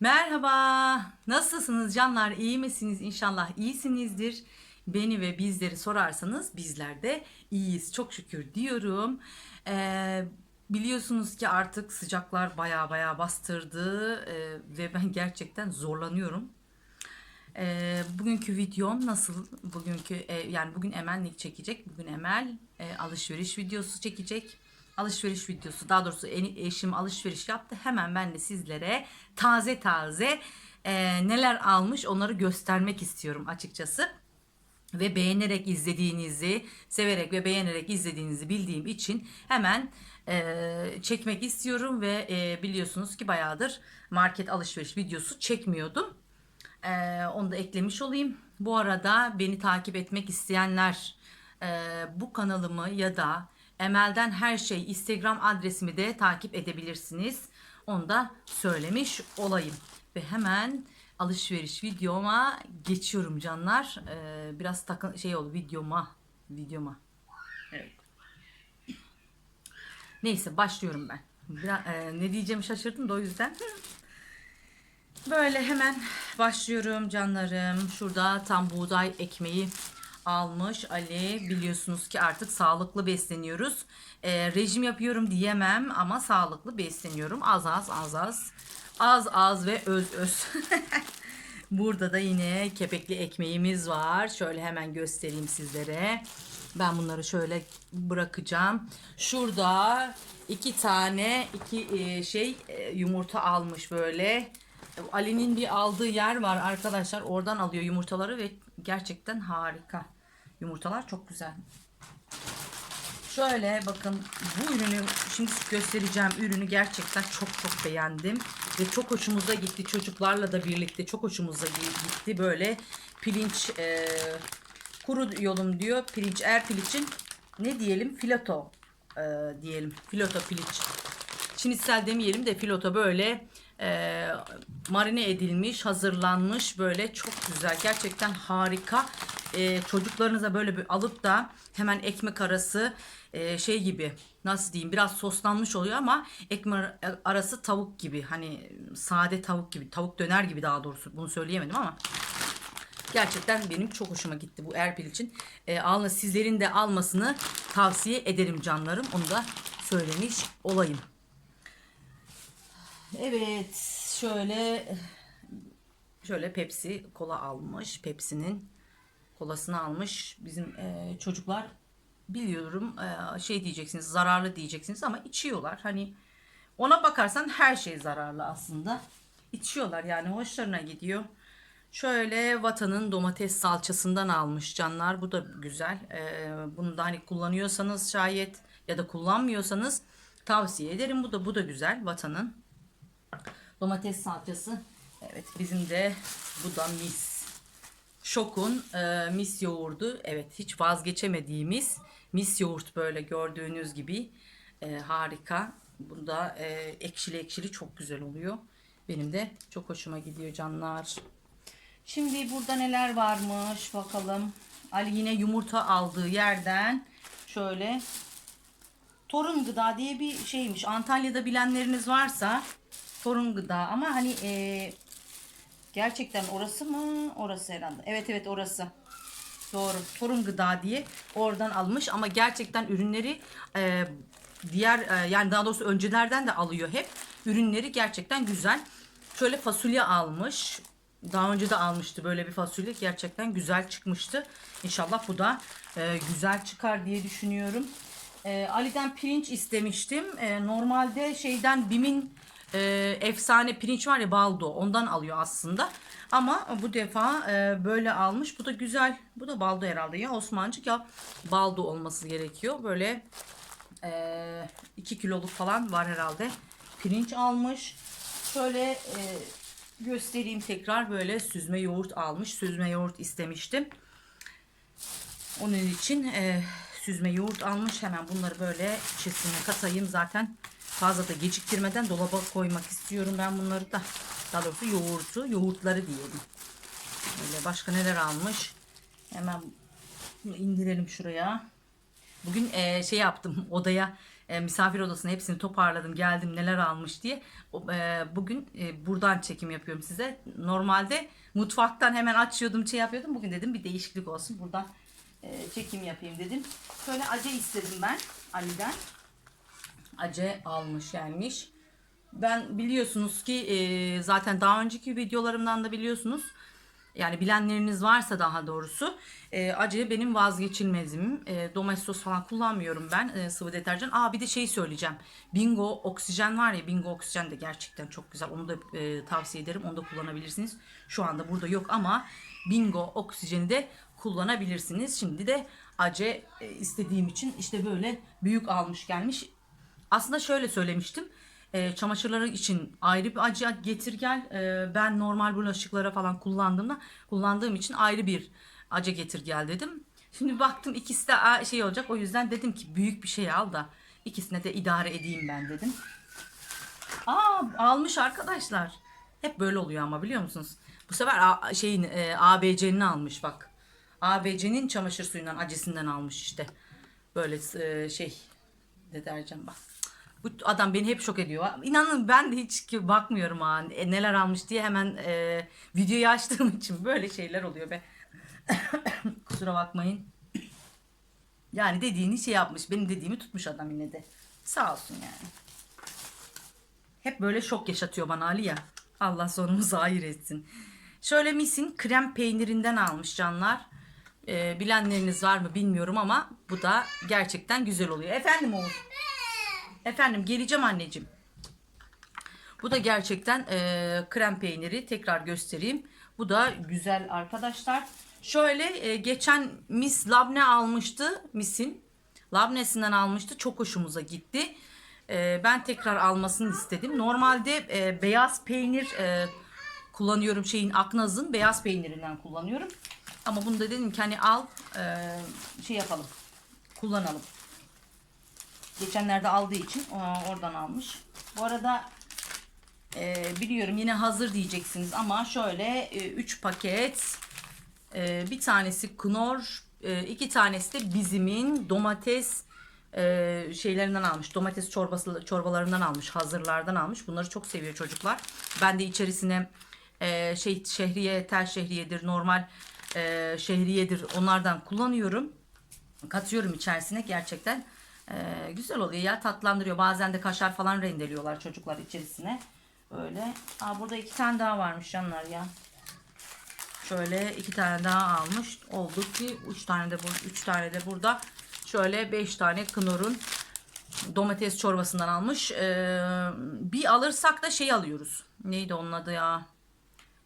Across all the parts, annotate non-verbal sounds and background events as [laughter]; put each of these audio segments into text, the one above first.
Merhaba. Nasılsınız canlar? İyi misiniz? İnşallah iyisinizdir. Beni ve bizleri sorarsanız bizler de iyiyiz. Çok şükür diyorum. Ee, biliyorsunuz ki artık sıcaklar baya baya bastırdı ee, ve ben [laughs] gerçekten zorlanıyorum. Ee, bugünkü videom nasıl? Bugünkü e, yani bugün Emel ne çekecek? Bugün Emel e, alışveriş videosu çekecek. Alışveriş videosu daha doğrusu eşim alışveriş yaptı. Hemen ben de sizlere taze taze e, neler almış onları göstermek istiyorum açıkçası. Ve beğenerek izlediğinizi, severek ve beğenerek izlediğinizi bildiğim için hemen e, çekmek istiyorum ve e, biliyorsunuz ki bayağıdır market alışveriş videosu çekmiyordum. Ee, onu da eklemiş olayım. Bu arada beni takip etmek isteyenler e, bu kanalımı ya da Emel'den her şey Instagram adresimi de takip edebilirsiniz. Onu da söylemiş olayım. Ve hemen alışveriş videoma geçiyorum canlar. Ee, biraz takın şey oldu videoma. Videoma. Evet. Neyse başlıyorum ben. Biraz, e, ne diyeceğimi şaşırdım da o yüzden. Böyle hemen başlıyorum canlarım. Şurada tam buğday ekmeği almış Ali. Biliyorsunuz ki artık sağlıklı besleniyoruz. Ee, rejim yapıyorum diyemem ama sağlıklı besleniyorum. Az az az az. Az az ve öz öz. [laughs] Burada da yine kepekli ekmeğimiz var. Şöyle hemen göstereyim sizlere. Ben bunları şöyle bırakacağım. Şurada iki tane iki e, şey e, yumurta almış böyle. Ali'nin bir aldığı yer var arkadaşlar. Oradan alıyor yumurtaları ve gerçekten harika. Yumurtalar çok güzel. Şöyle bakın bu ürünü şimdi göstereceğim ürünü gerçekten çok çok beğendim. Ve çok hoşumuza gitti. Çocuklarla da birlikte çok hoşumuza gitti. Böyle pirinç e, kuru yolum diyor. Pirinç er piliçin ne diyelim? Filoto e, diyelim. Filoto piliç. Çinitsel demeyelim de filoto böyle e, marine edilmiş, hazırlanmış böyle çok güzel. Gerçekten harika. E, çocuklarınıza böyle bir alıp da hemen ekmek arası e, şey gibi nasıl diyeyim biraz soslanmış oluyor ama ekmek arası tavuk gibi hani sade tavuk gibi tavuk döner gibi daha doğrusu bunu söyleyemedim ama Gerçekten benim çok hoşuma gitti bu Erbil için. E, alın sizlerin de almasını tavsiye ederim canlarım. Onu da söylemiş olayım. Evet şöyle şöyle Pepsi kola almış. Pepsi'nin kolasını almış. Bizim e, çocuklar biliyorum e, şey diyeceksiniz zararlı diyeceksiniz ama içiyorlar. Hani ona bakarsan her şey zararlı aslında. İçiyorlar yani hoşlarına gidiyor. Şöyle vatanın domates salçasından almış canlar. Bu da güzel. Ee, bunu da hani kullanıyorsanız şayet ya da kullanmıyorsanız tavsiye ederim. Bu da bu da güzel vatanın domates salçası. Evet bizim de bu da mis. Şok'un e, mis yoğurdu. Evet hiç vazgeçemediğimiz mis yoğurt böyle gördüğünüz gibi e, harika. Bunda e, ekşili ekşili çok güzel oluyor. Benim de çok hoşuma gidiyor canlar. Şimdi burada neler varmış bakalım. Ali yine yumurta aldığı yerden şöyle Torun Gıda diye bir şeymiş. Antalya'da bilenleriniz varsa Torun Gıda ama hani e, gerçekten orası mı? Orası herhalde. Evet evet orası. Doğru. Torun Gıda diye oradan almış ama gerçekten ürünleri e, diğer e, yani daha doğrusu öncelerden de alıyor hep. Ürünleri gerçekten güzel. Şöyle fasulye almış. Daha önce de almıştı böyle bir fasulye. Gerçekten güzel çıkmıştı. İnşallah bu da e, güzel çıkar diye düşünüyorum. E, Ali'den pirinç istemiştim. E, normalde şeyden Bim'in e, efsane pirinç var ya baldo ondan alıyor aslında. Ama bu defa e, böyle almış. Bu da güzel. Bu da baldo herhalde ya Osmancık ya baldo olması gerekiyor. Böyle 2 kiloluk falan var herhalde. Pirinç almış. Şöyle e, göstereyim tekrar böyle süzme yoğurt almış. Süzme yoğurt istemiştim. Onun için e, süzme yoğurt almış. Hemen bunları böyle içerisine katayım. Zaten fazla da geciktirmeden dolaba koymak istiyorum ben bunları da. Daha doğrusu yoğurtu, yoğurtları diyelim. Böyle başka neler almış? Hemen bunu indirelim şuraya. Bugün e, şey yaptım [laughs] odaya e, misafir odasını hepsini toparladım geldim neler almış diye. E, bugün e, buradan çekim yapıyorum size. Normalde mutfaktan hemen açıyordum şey yapıyordum. Bugün dedim bir değişiklik olsun buradan e, çekim yapayım dedim. Şöyle ace istedim ben Ali'den. Ace almış gelmiş. Ben biliyorsunuz ki e, zaten daha önceki videolarımdan da biliyorsunuz. Yani bilenleriniz varsa daha doğrusu e, acı benim vazgeçilmezim. E, Domestos falan kullanmıyorum ben e, sıvı deterjan. Aa bir de şey söyleyeceğim. Bingo oksijen var ya Bingo oksijen de gerçekten çok güzel. Onu da e, tavsiye ederim. Onu da kullanabilirsiniz. Şu anda burada yok ama Bingo oksijeni de kullanabilirsiniz. Şimdi de ace e, istediğim için işte böyle büyük almış gelmiş. Aslında şöyle söylemiştim. E, çamaşırları için ayrı bir acı getir gel. E, ben normal bulaşıklara falan kullandığımda kullandığım için ayrı bir acı getir gel dedim. Şimdi baktım ikisi de şey olacak. O yüzden dedim ki büyük bir şey al da ikisine de idare edeyim ben dedim. Aa almış arkadaşlar. Hep böyle oluyor ama biliyor musunuz? Bu sefer A- şeyin e, ABC'nin almış bak. ABC'nin çamaşır suyundan acesinden almış işte. Böyle e, şey deterjan bak. Bu adam beni hep şok ediyor. İnanın ben de hiç ki bakmıyorum ha e, neler almış diye hemen e, videoyu açtığım [laughs] için böyle şeyler oluyor be. [coughs] Kusura bakmayın. Yani dediğini şey yapmış. Benim dediğimi tutmuş adam yine de. Sağ olsun yani. Hep böyle şok yaşatıyor bana Ali ya. Allah sonumuzu hayır etsin. Şöyle misin krem peynirinden almış canlar. Ee, bilenleriniz var mı bilmiyorum ama bu da gerçekten güzel oluyor. Efendim Oğuz. Efendim geleceğim anneciğim. Bu da gerçekten e, krem peyniri. Tekrar göstereyim. Bu da güzel arkadaşlar. Şöyle e, geçen Miss Labne almıştı. Miss'in Labne'sinden almıştı. Çok hoşumuza gitti. E, ben tekrar almasını istedim. Normalde e, beyaz peynir e, kullanıyorum. Şeyin Aknaz'ın beyaz peynirinden kullanıyorum. Ama bunu da dedim ki hani al e, şey yapalım. Kullanalım. Geçenlerde aldığı için oradan almış. Bu arada e, biliyorum yine hazır diyeceksiniz ama şöyle 3 paket e, bir tanesi Knorr e, iki tanesi de bizimin domates e, şeylerinden almış. Domates çorbası çorbalarından almış. Hazırlardan almış. Bunları çok seviyor çocuklar. Ben de içerisine e, şey şehriye, tel şehriyedir, normal e, şehriyedir onlardan kullanıyorum katıyorum içerisine gerçekten e, güzel oluyor ya tatlandırıyor. Bazen de kaşar falan rendeliyorlar çocuklar içerisine. Böyle. Aa, burada iki tane daha varmış canlar ya. Şöyle iki tane daha almış. Oldu ki üç tane de bu, üç tane de burada. Şöyle beş tane Knorr'un domates çorbasından almış. Ee, bir alırsak da şey alıyoruz. Neydi onun adı ya?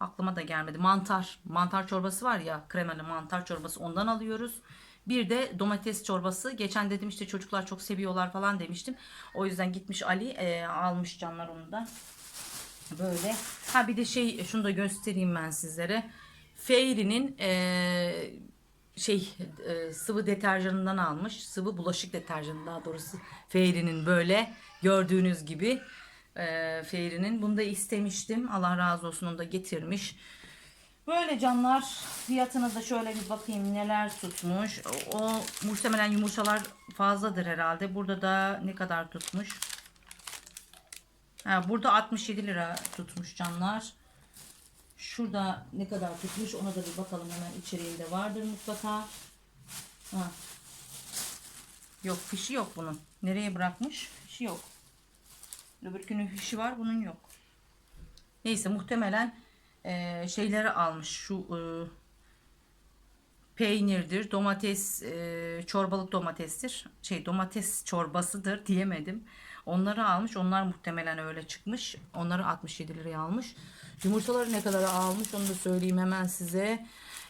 Aklıma da gelmedi. Mantar. Mantar çorbası var ya. Kremalı mantar çorbası. Ondan alıyoruz. Bir de domates çorbası. Geçen dedim işte çocuklar çok seviyorlar falan demiştim. O yüzden gitmiş Ali e, almış canlar onu da. Böyle. Ha bir de şey şunu da göstereyim ben sizlere. Fairy'nin e, şey e, sıvı deterjanından almış. Sıvı bulaşık deterjanı daha doğrusu. Fairy'nin böyle gördüğünüz gibi e, Fairy'nin. Bunu da istemiştim. Allah razı olsun onu da getirmiş. Böyle canlar fiyatına da şöyle bir bakayım neler tutmuş. O, o muhtemelen yumurtalar fazladır herhalde. Burada da ne kadar tutmuş? Ha, burada 67 lira tutmuş canlar. Şurada ne kadar tutmuş ona da bir bakalım hemen içeriğinde vardır mutlaka. Ha. Yok fişi yok bunun. Nereye bırakmış? Fişi yok. Öbürkünün fişi var bunun yok. Neyse muhtemelen e, şeyleri almış. Şu e, peynirdir, domates, e, çorbalık domatestir. Şey domates çorbasıdır diyemedim. Onları almış. Onlar muhtemelen öyle çıkmış. Onları 67 liraya almış. Yumurtaları ne kadar almış onu da söyleyeyim hemen size.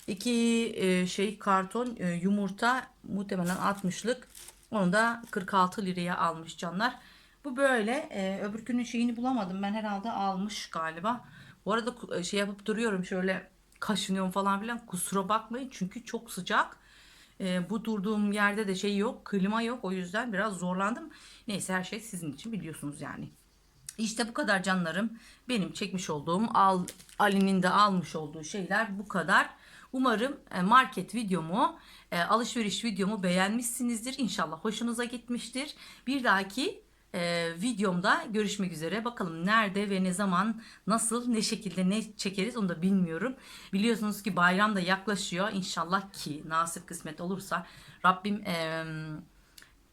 İki e, şey karton e, yumurta muhtemelen 60'lık. Onu da 46 liraya almış canlar. Bu böyle. E, öbürkünün şeyini bulamadım. Ben herhalde almış galiba. Bu arada ku- şey yapıp duruyorum şöyle kaşınıyorum falan filan. Kusura bakmayın çünkü çok sıcak. E, bu durduğum yerde de şey yok. Klima yok. O yüzden biraz zorlandım. Neyse her şey sizin için biliyorsunuz yani. İşte bu kadar canlarım. Benim çekmiş olduğum al, Ali'nin de almış olduğu şeyler bu kadar. Umarım e, market videomu, e, alışveriş videomu beğenmişsinizdir. İnşallah hoşunuza gitmiştir. Bir dahaki e, videomda görüşmek üzere. Bakalım nerede ve ne zaman, nasıl, ne şekilde ne çekeriz onu da bilmiyorum. Biliyorsunuz ki bayram da yaklaşıyor. İnşallah ki nasip kısmet olursa Rabbim e,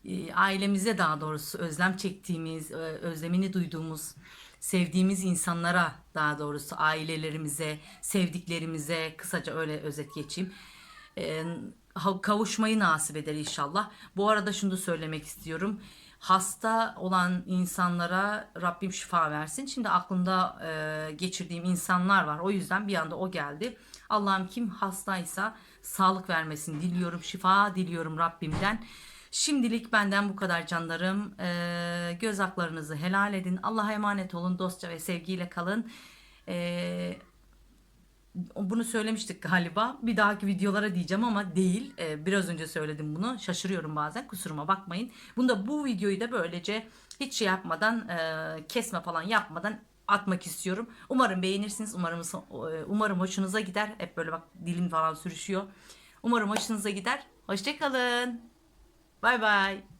e, ailemize daha doğrusu özlem çektiğimiz, e, özlemini duyduğumuz, sevdiğimiz insanlara daha doğrusu ailelerimize, sevdiklerimize kısaca öyle özet geçeyim. E, kavuşmayı nasip eder inşallah. Bu arada şunu da söylemek istiyorum. Hasta olan insanlara Rabbim şifa versin. Şimdi aklımda e, geçirdiğim insanlar var. O yüzden bir anda o geldi. Allah'ım kim hastaysa sağlık vermesin diliyorum. Şifa diliyorum Rabbimden. Şimdilik benden bu kadar canlarım. Ee, göz haklarınızı helal edin. Allah'a emanet olun. Dostça ve sevgiyle kalın. Ee, bunu söylemiştik galiba. Bir dahaki videolara diyeceğim ama değil. Ee, biraz önce söyledim bunu. Şaşırıyorum bazen. Kusuruma bakmayın. Bunda bu videoyu da böylece hiç şey yapmadan, e, kesme falan yapmadan atmak istiyorum. Umarım beğenirsiniz. Umarım e, umarım hoşunuza gider. Hep böyle bak dilim falan sürüşüyor. Umarım hoşunuza gider. Hoşçakalın. Bay bay.